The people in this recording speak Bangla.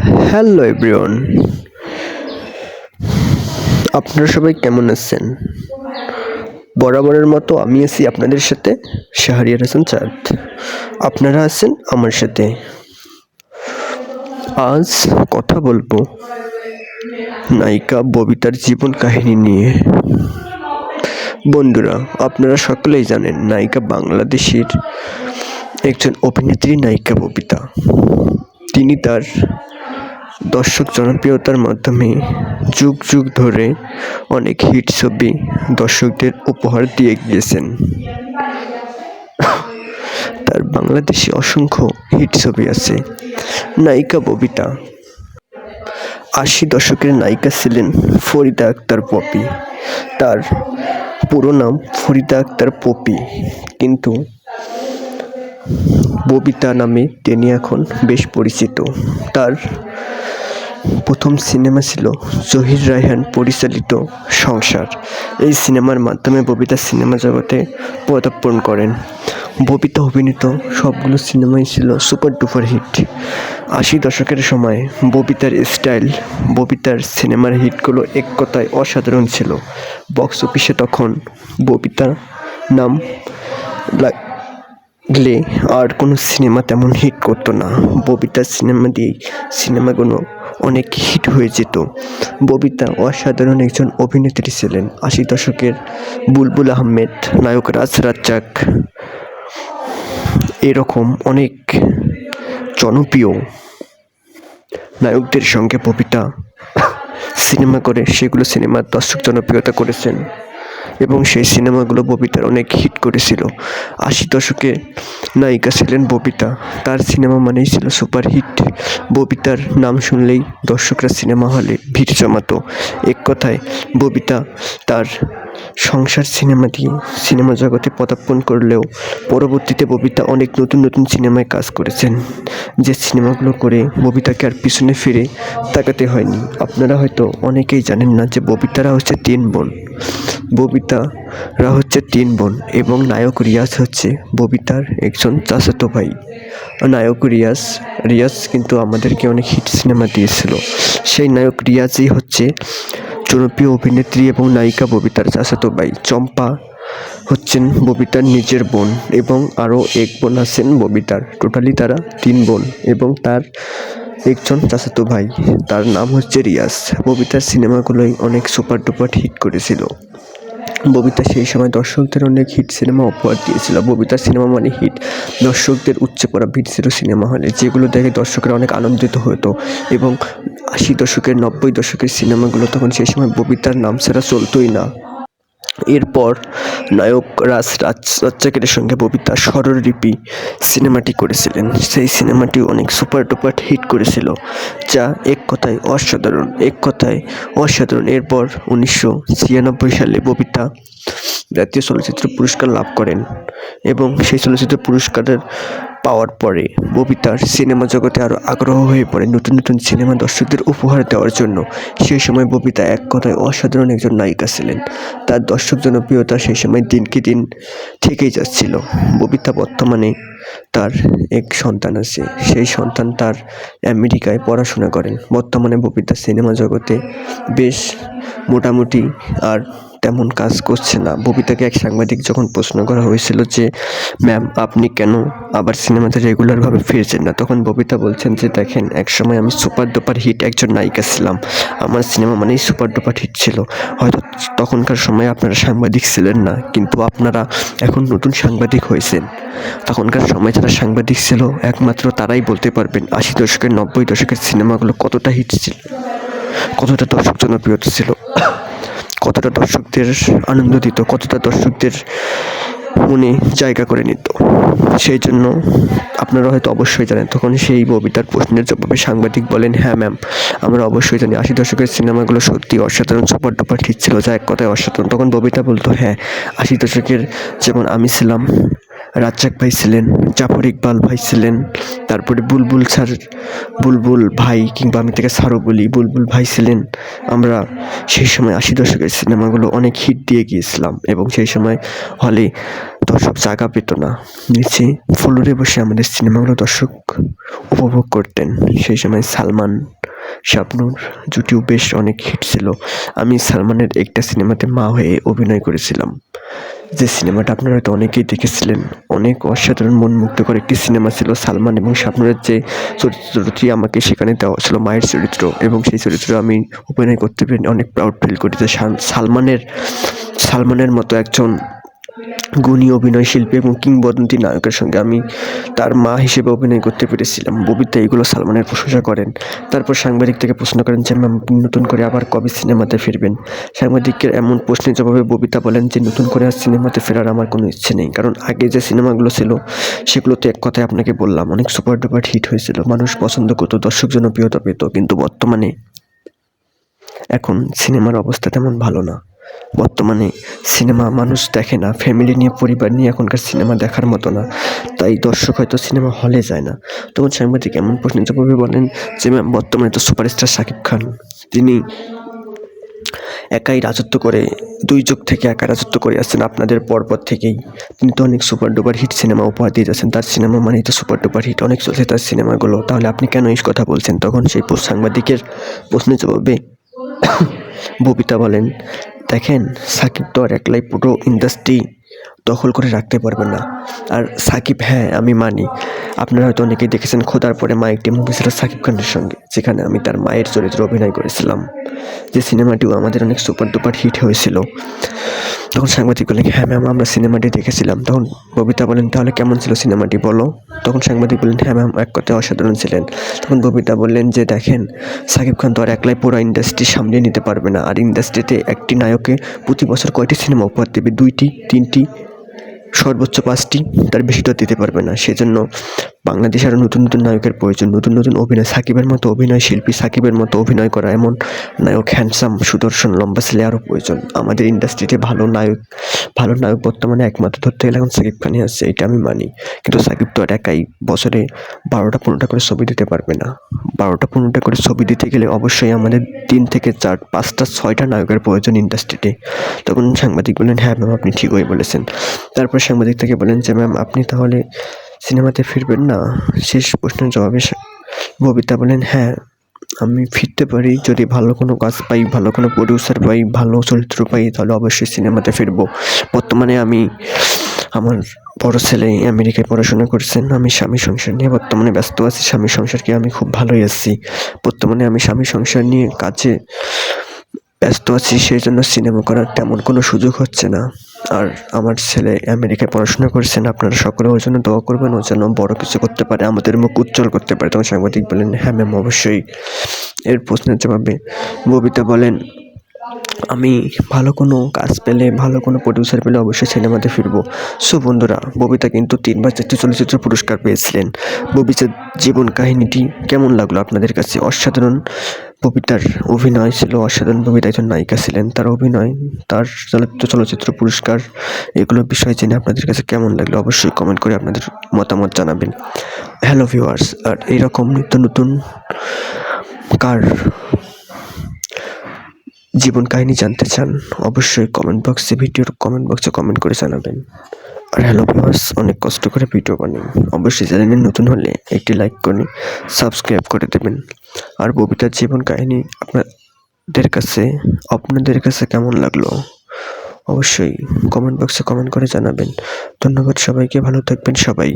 হ্যালো এভরিওয়ান আপনারা সবাই কেমন আছেন? বরাবরের মতো আমি আছি আপনাদের সাথে, শাহরিয়ার হাসান চাঁদ। আপনারা আছেন আমার সাথে। আজ কথা বলব নায়িকা ববিতার জীবন কাহিনী নিয়ে। বন্ধুরা, আপনারা সকলেই জানেন নায়িকা বাংলাদেশের একজন অভিনেত্রী নায়িকা ববিতা। তিনি তার দর্শক জনপ্রিয়তার মাধ্যমে যুগ যুগ ধরে অনেক হিট ছবি দর্শকদের উপহার দিয়ে গিয়েছেন। তার বাংলাদেশে অসংখ্য হিট ছবি আছে। নায়িকা ববিতা। আশি দশকের নায়িকা ছিলেন ফরিদা আক্তার পপি। তার পুরো নাম ফরিদা আক্তার পপি। কিন্তু ববিতা নামে তিনি এখন বেশ পরিচিত। তার প্রথম সিনেমা ছিল জহির রায়হান পরিচালিত সংসার। এই সিনেমার মাধ্যমে ববিতা সিনেমা জগতে পদার্পণ করেন। ববিতা অভিনীত সবগুলো সিনেমাই ছিল সুপার ডুপার হিট। আশি দশকের সময় ববিতার স্টাইল, ববিতার সিনেমার হিটগুলো এক কথায় অসাধারণ ছিল। বক্স অফিসে তখন ববিতা নাম লাগলে আর কোনো সিনেমা তেমন হিট করতো না। ববিতার সিনেমা দিয়েই সিনেমাগুলো অনেক হিট হয়ে যেত। ববিতা অসাধারণ একজন অভিনেত্রী ছিলেন। আশি দশকের বুলবুল আহমেদ, নায়ক রাজ রাজ্জাক এরকম অনেক জনপ্রিয় নায়কদের সঙ্গে ববিতা সিনেমা করে। সেগুলো সিনেমার দর্শক জনপ্রিয়তা করেছেন। এবং সেই সিনেমাগুলো ববিতার অনেক হিট করেছিল। আশি দশকে নায়িকা ছিলেন ববিতা। তার সিনেমা মানেই ছিল সুপার হিট ববিতার নাম শুনলেই দর্শকরা সিনেমা হলে ভিড় জমাতো। এক কথায়, ববিতা তার সংসার সিনেমা দিয়ে সিনেমা জগতে পদার্পণ করলেও পরবর্তীতে ববিতা অনেক নতুন নতুন সিনেমায় কাজ করেছেন। যে সিনেমাগুলো করে ববিতাকে আর পিছনে ফিরে তাকাতে হয়নি। আপনারা হয়তো অনেকেই জানেন না যে ববিতারা হচ্ছে তিন বোন। ববিতারা হচ্ছে তিন বোন এবং নায়ক রিয়াজ হচ্ছে ববিতার একজন চাচাতো ভাই। নায়ক রিয়াজ রিয়াজ কিন্তু আমাদেরকে অনেক হিট সিনেমা দিয়েছিল। সেই নায়ক রিয়াজই হচ্ছে জনপ্রিয় অভিনেত্রী এবং নায়িকা ববিতার চাচাতো ভাই। চম্পা হচ্ছেন ববিতার নিজের বোন এবং আরও এক বোন আছেন ববিতার। টোটালি তারা তিন বোন এবং তার একজন চাচাতো ভাই। তার নাম হচ্ছে রিয়াজ। ববিতার সিনেমাগুলোই অনেক সুপার ডুপার হিট করেছিল। ববিতা সেই সময় দর্শকদের অনেক হিট সিনেমা উপহার দিয়েছিল। ববিতা সিনেমা মানে হিট দর্শকদের উচ্চে পড়া ভিড় ছিল সিনেমা হলে যেগুলো দেখে দর্শকরা অনেক আনন্দিত হতো। এবং আশি দশকের, নব্বই দশকের সিনেমাগুলো তখন সেই সময় ববিতার নাম ছাড়া চলতোই না। এরপর নায়ক রাজ রাজ রাজ্জাকের সঙ্গে ববিতা স্বরলিপি সিনেমাটি করেছিলেন। সেই সিনেমাটি অনেক সুপার ডুপার হিট করেছিল, যা এক কথায় অসাধারণ, এক কথায় অসাধারণ। এরপর উনিশশো ছিয়ানব্বই সালে ববিতা জাতীয় চলচ্চিত্র পুরস্কার লাভ করেন এবং সেই চলচ্চিত্র পুরস্কারের পাওয়ার পরে ববিতার সিনেমা জগতে আরও আগ্রহ হয়ে পড়ে নতুন নতুন সিনেমা দর্শকদের উপহার দেওয়ার জন্য। সেই সময় ববিতা এক কথায় অসাধারণ একজন নায়িকা ছিলেন। তার দর্শক জনপ্রিয়তা সেই সময় দিনকে দিন থেকেই যাচ্ছিল। ববিতা বর্তমানে তার এক সন্তান আছে। সেই সন্তান তার আমেরিকায় পড়াশোনা করেন। বর্তমানে ববিতা সিনেমা জগতে বেশ মোটামুটি আর তেমন কাজ করছে না। ববিতাকে এক সাংবাদিক যখন প্রশ্ন করা হয়েছিল যে, ম্যাম, আপনি কেন আবার সিনেমাতে রেগুলারভাবে ফিরছেন না? তখন ববিতা বলছেন যে, দেখেন, এক সময় আমি সুপার ডুপার হিট একজন নায়িকা ছিলাম। আমার সিনেমা মানেই সুপার ডুপার হিট ছিল। হয়তো তখনকার সময় আপনারা সাংবাদিক ছিলেন না, কিন্তু আপনারা এখন নতুন সাংবাদিক হয়েছেন। তখনকার সময় যারা সাংবাদিক ছিল, একমাত্র তারাই বলতে পারবেন আশি দশকের, নব্বই দশকের সিনেমাগুলো কতটা হিট ছিল, কতটা দর্শক জনপ্রিয়তা ছিল। কতটা দর্শকদের আনন্দ দিত, কতটা দর্শকদের মনে জায়গা করে নিত। সেই জন্য আপনারা হয়তো অবশ্যই জানেন, তখন সেই ববিতার প্রশ্নের জবাবে সাংবাদিক বলেন হ্যাঁ ম্যাম, আমরা অবশ্যই জানি আশি দশকের সিনেমাগুলো সত্যি অসাধারণ, সুপার ডুপার ঠিক ছিল, যা এক কথায় অসাধারণ। তখন ববিতা বলতো হ্যাঁ আশি দশকের যেমন আমি ছিলাম রাজ্জাক ভাই ছিলেন, জাফর ইকবাল ভাই ছিলেন, তারপরে বুলবুল স্যার, বুলবুল ভাই কিংবা আমি তাকে স্যারও বলি, বুলবুল ভাই ছিলেন। আমরা সেই সময় আশি দশকের সিনেমাগুলো অনেক হিট দিয়ে গিয়েছিলাম এবং সেই সময় হলে দর্শক জায়গা পেত না। নিচে ফ্লোরে বসে আমাদের সিনেমাগুলো দর্শক উপভোগ করতেন। সেই সময় সালমান শাবনূর, জুটিও বেশ অনেক হিট ছিল। আমি সালমানের একটা সিনেমাতে মা হয়ে অভিনয় করেছিলাম। যে সিনেমাটা আপনারা হয়তো অনেকেই দেখেছিলেন, অনেক অসাধারণ মন মুগ্ধকর একটি সিনেমা ছিল সালমান এবং শাবনুরের যে চরিত্রটি আমাকে সেখানে দেওয়া ছিল মায়ের চরিত্র এবং সেই চরিত্র আমি অভিনয় করতে পেরে অনেক প্রাউড ফিল করি যে সালমানের সালমানের মতো একজন গুণী অভিনয় শিল্পী এবং কিংবদন্তি নায়কের সঙ্গে আমি তার মা হিসেবে অভিনয় করতে পেরেছিলাম। ববিতা এগুলো সালমানের প্রশংসা করেন। তারপর সাংবাদিক থেকে প্রশ্ন করেন যে ম্যাম নতুন করে আবার কবে সিনেমাতে ফিরবেন? সাংবাদিকের এমন প্রশ্নের জবাবে ববিতা বলেন যে, নতুন করে আর সিনেমাতে ফেরার আমার কোনো ইচ্ছে নেই। কারণ আগে যে সিনেমাগুলো ছিল সেগুলোতে এক কথায় আপনাকে বললাম, অনেক সুপার ডুপার হিট হয়েছিল। মানুষ পছন্দ করতো দর্শক জনপ্রিয়তা পেত, কিন্তু বর্তমানে এখন সিনেমার অবস্থা তেমন ভালো না। বর্তমানে সিনেমা মানুষ দেখে না ফ্যামিলি নিয়ে, পরিবার নিয়ে এখনকার সিনেমা দেখার মতো না। তাই দর্শক হয়তো সিনেমা হলে যায় না। তখন সাংবাদিক, এমন প্রশ্নের জবাবে বলেন যে, ম্যাম, বর্তমানে তো সুপারস্টার শাকিব খান। তিনি একাই রাজত্ব করে, দুই যুগ থেকে একা রাজত্ব করে আসছেন আপনাদের পরপর থেকেই। তিনি তো অনেক সুপার ডুপার হিট সিনেমা উপহার দিয়ে যাচ্ছেন। তার সিনেমা মানেই তো সুপার ডুপার হিট। অনেক চলছে তার সিনেমাগুলো। তাহলে আপনি কেন এই কথা বলছেন? তখন সেই সাংবাদিকের প্রশ্নের জবাবে ববিতা বলেন দেখেন, সাকিব তো আর একলাই পুরো ইন্ডাস্ট্রি দখল করে রাখতে পারবে না। আর সাকিব হ্যাঁ আমি মানি। আপনারা হয়তো অনেকেই দেখেছেন খোদার পরে মা একটি মুভি ছিল সাকিব খানের সঙ্গে, যেখানে আমি তার মায়ের চরিত্রে অভিনয় করেছিলাম। যে সিনেমাটিও আমাদের অনেক সুপার ডুপার হিট হয়েছিল। তখন সাংবাদিক বলেন হ্যাঁ ম্যাম আমরা সিনেমাটি দেখেছিলাম। তখন ববিতা বলেন তাহলে কেমন ছিল সিনেমাটি বলো? তখন সাংবাদিক বললেন হ্যাঁ ম্যাম এক কথায় অসাধারণ ছিলেন। তখন ববিতা বললেন যে, দেখেন, সাকিব খান তো আর একলাই পুরো ইন্ডাস্ট্রি সামলে নিতে পারবে না। আর ইন্ডাস্ট্রিতে একটি নায়কে প্রতি বছর কয়টি সিনেমা উপহার দেবে? দুইটি, তিনটি, সর্বোচ্চ পাঁচটি, তার বেশি দিতে পারবে না। সেজন্য বাংলাদেশে আরও নতুন নতুন নায়কের প্রয়োজন, নতুন নতুন অভিনয়। সাকিবের মতো অভিনয় শিল্পী, সাকিবের মতো অভিনয় করা এমন নায়ক হ্যান্ডসাম সুদর্শন, লম্বা ছেলে আরও প্রয়োজন। আমাদের ইন্ডাস্ট্রিতে ভালো নায়ক ভালো নায়ক বর্তমানে একমাত্র ধরতে গেলে এখন সাকিব খানই আছে, এটা আমি মানি। কিন্তু সাকিব তো আর একাই বছরে বারোটা পনেরোটা করে ছবি দিতে পারবে না। বারোটা পনেরোটা করে ছবি দিতে গেলে অবশ্যই আমাদের তিন থেকে চার, পাঁচটা, ছয়টা নায়কের প্রয়োজন ইন্ডাস্ট্রিতে তখন সাংবাদিক বললেন হ্যাঁ ম্যাম আপনি ঠিকই বলেছেন। তারপর সাংবাদিক থেকে বলেন যে ম্যাম আপনি তাহলে সিনেমাতে ফিরবেন না। শেষ প্রশ্নের জবাবে ববিতা বলেন হ্যাঁ আমি ফিরতে পারি। যদি ভালো কোনো কাজ পাই, ভালো কোনো প্রডিউসার পাই, ভালো চরিত্র পাই, তাহলে অবশ্যই সিনেমাতে ফিরবো। বর্তমানে আমি আমার বড় ছেলে আমেরিকায় পড়াশোনা করছেন। আমি স্বামী সংসার নিয়ে বর্তমানে ব্যস্ত আছি। স্বামী সংসারকে আমি খুব ভালোই আছি। বর্তমানে আমি স্বামী সংসার নিয়ে কাজে ব্যস্ত আছি সেই জন্য সিনেমা করার তেমন কোনো সুযোগ হচ্ছে না। আর আমার ছেলে আমেরিকায় পড়াশোনা করছেন, আপনারা সকলে ওর জন্য দোয়া করবেন, ও যেন বড় কিছু করতে পারে, আমাদের মুখ উজ্জ্বল করতে পারে। তখন সাংবাদিক বলেন হ্যাঁ ম্যাম অবশ্যই। এর প্রশ্নের জবাবে ববিতা বলেন, আমি ভালো কোনো কাজ পেলে, ভালো কোনো প্রডিউসার পেলে অবশ্যই সিনেমাতে ফিরবো। সো বন্ধুরা, ববিতা কিন্তু তিনবার চারটি চলচ্চিত্র পুরস্কার পেয়েছিলেন। ববিতার জীবন কাহিনীটি কেমন লাগল আপনাদের কাছে? অসাধারণ ববিতার অভিনয় ছিল অসাধারণ ববিতা একজন নায়িকা ছিলেন। তার অভিনয়, তার চলচ্চিত্র চলচ্চিত্র পুরস্কার, এগুলো বিষয় জেনে আপনাদের কাছে কেমন লাগল অবশ্যই কমেন্ট করে আপনাদের মতামত জানাবেন। হ্যালো ভিউয়ার্স আর এইরকম নিত্য নতুন কার জীবন কাহিনী জানতে চান, অবশ্যই কমেন্ট বক্সে ভিডিওর কমেন্ট বক্সে কমেন্ট করে জানাবেন। আর হ্যালো ভিউয়ার্স, অনেক কষ্ট করে ভিডিও বানাই। অবশ্যই চ্যানেলে নতুন হলে একটি লাইক করে, সাবস্ক্রাইব করে দেবেন। আর ববিতার জীবন কাহিনী আপনাদের কাছে আপনাদের কাছে কেমন লাগল? অবশ্যই কমেন্ট বক্সে কমেন্ট করে জানাবেন। ধন্যবাদ সবাইকে, ভালো থাকবেন সবাই।